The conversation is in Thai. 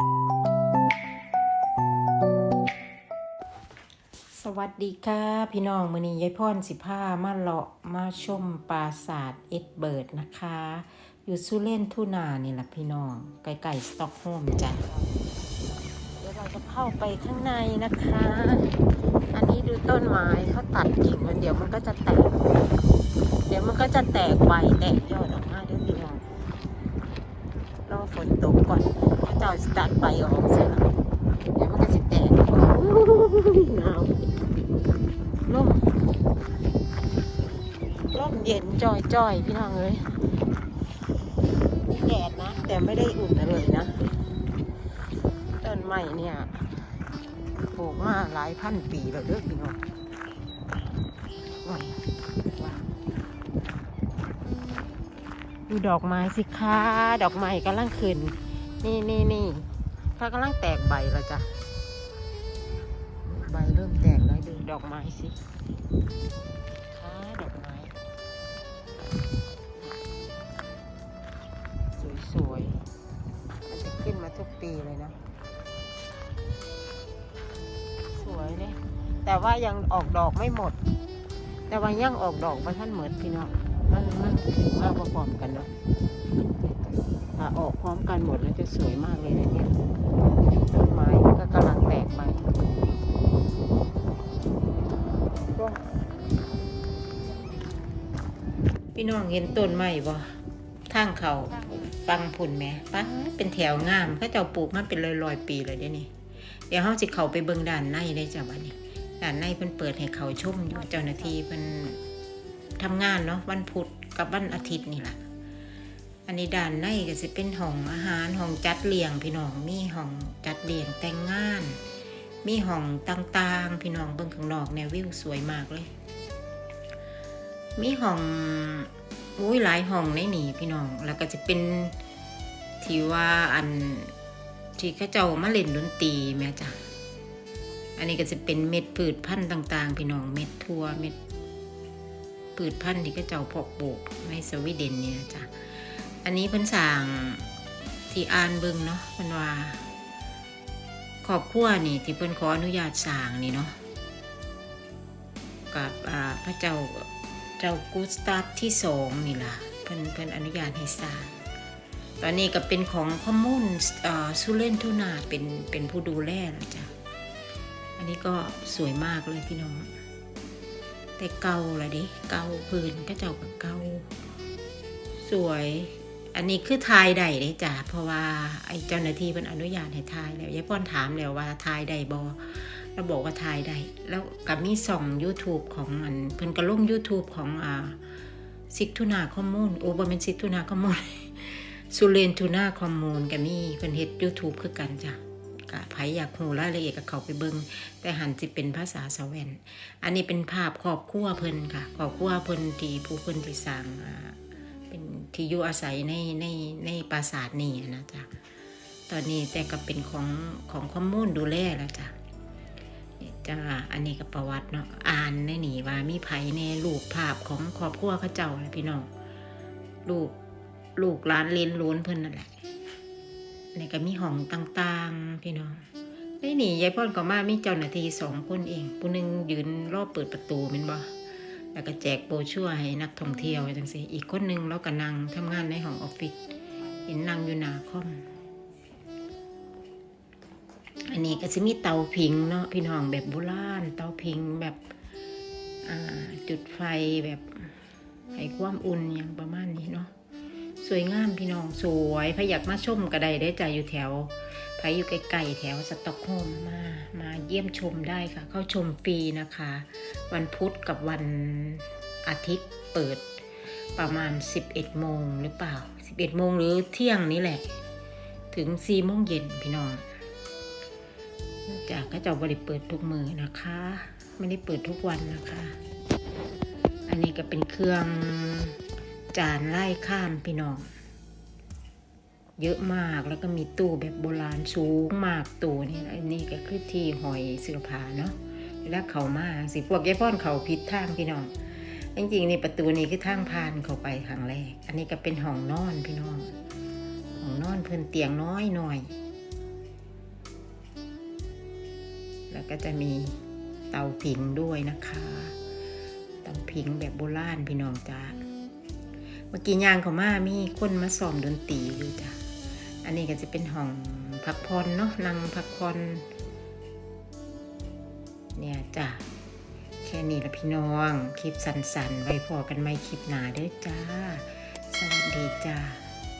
สวัสดีค่ะ พี่น้องมือนี้ยายพ่อนสิผ้ามาเลาะมาชมปราสาทเอ็ดเบิร์ดนะคะ อยู่ซูเลนทูนานี่แหละพี่น้องใกลๆสต็อกโฮมจ้ะเดี๋ยวเราจะเข้าไปข้างในนะคะ อันนี้ดูต้นไม้เขาตัดกิ่งมันเดี๋ยวมันก็จะแตก เดี๋ยวมันก็จะแตกใบแตกยอดออกมาเด้วยพี่น้องรอ ฝนตกก่อนเขาจะเอาสตัดใบออกเสียแล้วเดี๋ยวมันก็จะแตกหนาวร่มร่มเย็นจอยจอยๆพี่น้องเอ้ยมีแดดนะ แต่ไม่ได้อุ่นอะไรเลยนะต้นไม้เนี่ยปลูกมาหลายพันปีแล้วเด้อพี่น้องโอ้ยว้าว ดูดอกไม้สิคะดอกไม้กำลังขึ้น นี่นี่นี่ถ้ากำลังแตกใบแล้วจ้ะ ใบเริ่มแตกแล้วดูดอกไม้สิค้าดอกไม้ สวยๆ มันจะขึ้นมาทุกปีเลยนะ สวยเลย แต่ว่ายังออกดอกไม่หมด แต่ว่ายังออกดอกมาท่านเหมือนพี่น้อง มันมันมากพร้อมกันเนาะถ้าออกพร้อมกันหมดแล้วจะสวยมากเลยนะเนี่ยต้นไม้ก็กำลังแตกใบพี่น้องเห็นต้นไม้บ่ทางเขาฟังผุนแหม่ปะเป็นแถวงามเขาเจ้าปลูกมาเป็นร้อยๆปีเลยเดี๋ยวนี้เดี๋ยวเฮาสิเขาไปเบิ่งด้านในได้จ้ะบัดนี้ด้านในเพิ่นเปิดให้เขาชมอยู่เจ้าหน้าที่เพิ่น ทำงานเนาะวันพุธกับวันอาทิตย์นี่แหละอันนี้ด้านในก็สิเป็นห้องอาหารห้องจัดเลี้ยงพี่น้องมีห้องจัดเลี้ยงแต่งงาน มีห้องต่างๆ พี่น้องเบิ่งข้างนอกแนววิวสวยมากเลย มีห้องอุ้ยหลายห้องในนี่พี่น้องแล้วก็จะเป็นที่ว่าอันที่เขาเจ้ามาเล่นดนตรีแม่จ้ะอันนี้ก็จะเป็นเม็ดพืชพันธุ์ต่าง ๆ พี่น้องเม็ดทั่วเม็ด พืชพันธุ์ที่เขาเจ้าเพาะปลูกในสวีเดนเนี่นะจ้ะอันนี้เพิ่นสร้างที่อ่านเบิ่งเนาะเพิ่นว่าครอบครัวนี่ที่เพิ่นขออนุญาตสร้างนี่เนาะกับอ่าพระเจ้าเจ้ากุสตาฟที่สองนี่ล่ะเพิ่นเพิ่นอนุญาตให้สร้าง ตอนนี้ก็เป็นของคอมมูนซูเลนทุนาเป็นเป็นผู้ดูแลแล้วจ้ะ อันนี้ก็สวยมากเลยพี่น้อง แต่เก่าละดิเก่าพื้นก็เจ้าก็เก่าสวย อันนี้คือทายได้เลยจ้ะเพราะว่าไอ้เจ้าหน้าที่เพิ่นอนุญาตให้ทายแล้วยายป้อนถามแล้วว่าทายได้บ่เราบอกว่าถ่ายได้ แล้วกับมีส่อง YouTube ของมันเพิ่นก็ลง YouTube ของอ่าซิกทุนาคอมมูนโอ้บ่เป็นซิกทุนาคอมมูนสุเรนทูนาคอมมูนก็มีเพิ่นเฮ็ด YouTube คือกันจ้ะ ก็ไผอยากรู้รายละเอียดก็เขาไปเบิงแต่หันสิเป็นภาษาสวีเดนอันนี้เป็นภาพครอบครัวเพิ่นค่ะครอบครัวเพิ่นที่ผู้เพิ่นที่สร้างเป็นที่อยู่อาศัยในในในปราสาทนี่นะจ๊ะตอนนี้แต่ก็เป็นของของคอมมูนดูแลแล้วจ้ะจ้าอันนี้ก็ประวัติเนาะอ่านในหนีว่ามีไผในลูกภาพของครอบครัวเขาเจ้าแหละพี่น้องลูกลูกร้านเลนล้วนเพิ่นนั่นแหละ นนี้ก็มีห้องต่างๆ พี่น้องในนี่ยายพ่อนก็มามีเจ้าหน้าที่สองคนเอง ผู้หนึงยืนรอบเปิดประตูแม่นบ่แล้วก็แจกโบชัวร์ให้นักท่องเที่ยวจังซี่อีกคนหนึงแล้วก็นั่งทำงานในห้องออฟฟิศเห็นนั่งอยู่หน้าคอมอันนี้ก็จะมีเตาผิงเนาะพี่น้องแบบโบราณเตาผิงแบบจุดไฟแบบให้ความอุ่นอย่างประมาณนี้เนาะ สวยงามพี่น้องสวยพอยากมาชมก็ไดได้ใจอยู่แถวพายอยู่ใกล้ๆแถวสต็อกโฮมมามาเยี่ยมชมได้ค่ะ เข้าชมฟรีนะคะ วันพุธกับวันอาทิตย์เปิดประมาณ 11 โมงหรือเปล่า 11 โมงหรือเที่ยงนี้แหละ ถึง4โมงเย็นพี่น้อง จากก็จะบริเปิดทุกมือนะคะ ไม่ได้เปิดทุกวันนะคะ อันนี้ก็เป็นเครื่อง จานไล่ข้ามพี่น้อง เยอะมากแล้วก็มีตู้แบบโบราณสูงมากตู้นี่อันนี้ก็คือที่หอยเสื้อผ้าเนาะแล้วเขามาสิพวกยายป้อนเขาผิดทางพี่น้องจริงๆนี่ประตูนี้คือทางผ่านเข้าไปครั้งแรก อันนี้ก็เป็นห้องนอนพี่น้องห้องนอนเพิ่นเตียงน้อยหน่อย แล้วก็จะมีเตาผิงด้วยนะคะ เตาผิงแบบโบราณพี่น้องจ้า เมื่อกี้ย่างเขามามีคนมาซ้อมดนตรีอยู่จ้ะ อันนี้ก็จะเป็นห้องพักผ่อนเนาะนั่งพักผ่อนเนี่ยจ้ะ แค่นี้ละพี่น้อง คลิปสั้นๆ ไว้พอกันไม่คลิปหนาเด้อจ้า สวัสดีจ้า